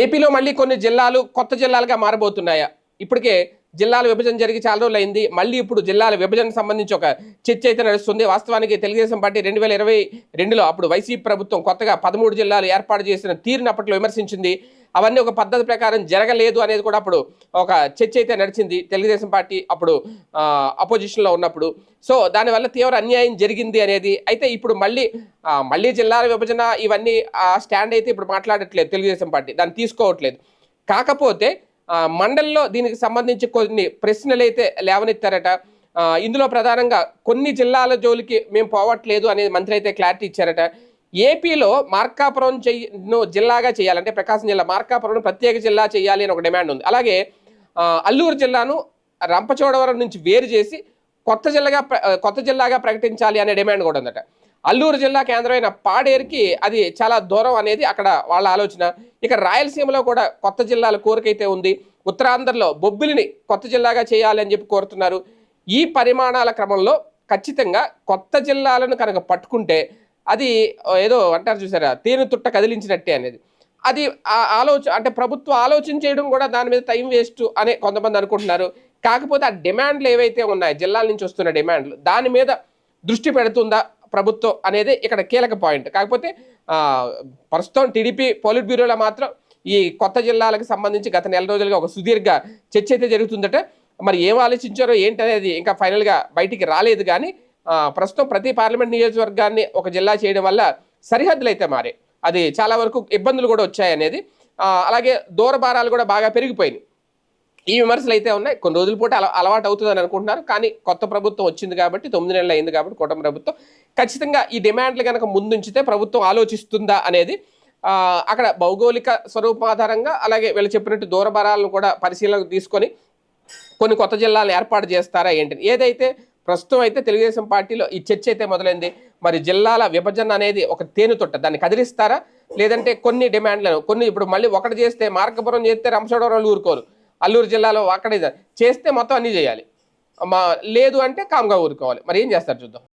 ఏపీలో మళ్ళీ కొన్ని జిల్లాలు కొత్త జిల్లాలుగా మారబోతున్నాయా? ఇప్పటికే జిల్లాల విభజన జరిగి చాలా రోజులు అయింది మళ్ళీ ఇప్పుడు జిల్లాల విభజనకు సంబంధించి ఒక చర్చ అయితే నడుస్తుంది. వాస్తవానికి తెలుగుదేశం పార్టీ రెండు వేల ఇరవై రెండులో అప్పుడు వైసీపీ ప్రభుత్వం కొత్తగా పదమూడు జిల్లాలు ఏర్పాటు చేసిన తీరును అప్పట్లో విమర్శించింది. అవన్నీ ఒక పద్ధతి ప్రకారం జరగలేదు అనేది కూడా అప్పుడు ఒక చర్చ అయితే నడిచింది తెలుగుదేశం పార్టీ అప్పుడు అపోజిషన్లో ఉన్నప్పుడు. సో దానివల్ల తీవ్ర అన్యాయం జరిగింది అనేది అయితే ఇప్పుడు మళ్ళీ మళ్ళీ జిల్లాల విభజన ఇవన్నీ ఆ స్టాండ్ అయితే ఇప్పుడు మాట్లాడట్లేదు తెలుగుదేశం పార్టీ. దాన్ని తీసుకోవట్లేదు. కాకపోతే మండలిలో దీనికి సంబంధించి కొన్ని ప్రశ్నలు అయితే లేవనెత్తారట ఇందులో ప్రధానంగా కొన్ని జిల్లాల జోలికి మేము పోవట్లేదు అనేది మంత్రి అయితే క్లారిటీ ఇచ్చారట. ఏపీలో మార్కాపురం చెయ్యను జిల్లాగా చేయాలంటే ప్రకాశం జిల్లా మార్కాపురం ప్రత్యేక జిల్లా చేయాలి అని ఒక డిమాండ్ ఉంది. అలాగే అల్లూరు జిల్లాను రంపచోడవరం నుంచి వేరు చేసి కొత్త జిల్లాగా కొత్త జిల్లాగా ప్రకటించాలి అనే డిమాండ్ కూడా ఉందట. అల్లూరు జిల్లా కేంద్రమైన పాడేరుకి అది చాలా దూరం అనేది అక్కడ వాళ్ళ ఆలోచన. ఇక రాయలసీమలో కూడా కొత్త జిల్లాల కోరికైతే ఉంది. ఉత్తరాంధ్రలో బొబ్బిలిని కొత్త జిల్లాగా చేయాలని చెప్పి కోరుతున్నారు. ఈ పరిమాణాల క్రమంలో ఖచ్చితంగా కొత్త జిల్లాలను కనుక పట్టుకుంటే అది ఏదో అంటారు చూసారా తేను తుట్ట కదిలించినట్టే అనేది. అది ఆ ఆలోచన అంటే ప్రభుత్వం ఆలోచన చేయడం కూడా దాని మీద టైం వేస్ట్ అనే కొంతమంది అనుకుంటున్నారు. కాకపోతే ఆ డిమాండ్లు ఏవైతే ఉన్నాయో జిల్లాల నుంచి వస్తున్న డిమాండ్లు దాని మీద దృష్టి పెడుతుందా? ప్రభుత్వం అనేది ఇక్కడ కీలక పాయింట్. కాకపోతే ప్రస్తుతం టీడీపీ పోలిట్ బ్యూరోలో మాత్రం ఈ కొత్త జిల్లాలకు సంబంధించి గత నెల రోజులుగా ఒక సుదీర్ఘ చర్చ అయితే జరుగుతుందట. మరి ఏం ఆలోచించారో ఏంటనేది ఇంకా ఫైనల్గా బయటికి రాలేదు కానీ ప్రస్తుతం ప్రతి పార్లమెంట్ నియోజకవర్గాన్ని ఒక జిల్లా చేయడం వల్ల సరిహద్దులు అయితే మారే. అది చాలా వరకు ఇబ్బందులు కూడా వచ్చాయనేది. అలాగే దూరభారాలు కూడా బాగా పెరిగిపోయినాయి. ఈ విమర్శలు అయితే ఉన్నాయి. కొన్ని రోజుల పూట అల అలవాటు అవుతుందని అనుకుంటున్నారు. కానీ కొత్త ప్రభుత్వం వచ్చింది కాబట్టి తొమ్మిది నెలలు అయింది కాబట్టి కూటమి ప్రభుత్వం. ఖచ్చితంగా ఈ డిమాండ్లు కనుక ముందుంచితే ప్రభుత్వం ఆలోచిస్తుందా అనేది అక్కడ భౌగోళిక స్వరూపం ఆధారంగా అలాగే వీళ్ళు చెప్పినట్టు దూరభారాలను కూడా పరిశీలనకు తీసుకొని కొన్ని కొత్త జిల్లాలను ఏర్పాటు చేస్తారా ఏంటి ఏదైతే ప్రస్తుతం అయితే తెలుగుదేశం పార్టీలో ఈ చర్చ అయితే మొదలైంది మరి జిల్లాల విభజన అనేది ఒక తేనెతొట్ట. దాన్ని కదిలిస్తారా? లేదంటే కొన్ని డిమాండ్లను కొన్ని ఇప్పుడు మళ్ళీ ఒకటి చేస్తే మార్కపురం చేస్తే రంశోడవరాలు ఊరుకోరు. అల్లూరు జిల్లాలో అక్కడే చేస్తే మొత్తం అన్నీ చేయాలి. మా లేదు అంటే కామ్గా ఊరుకోవాలి. మరి ఏం చేస్తారు చూద్దాం.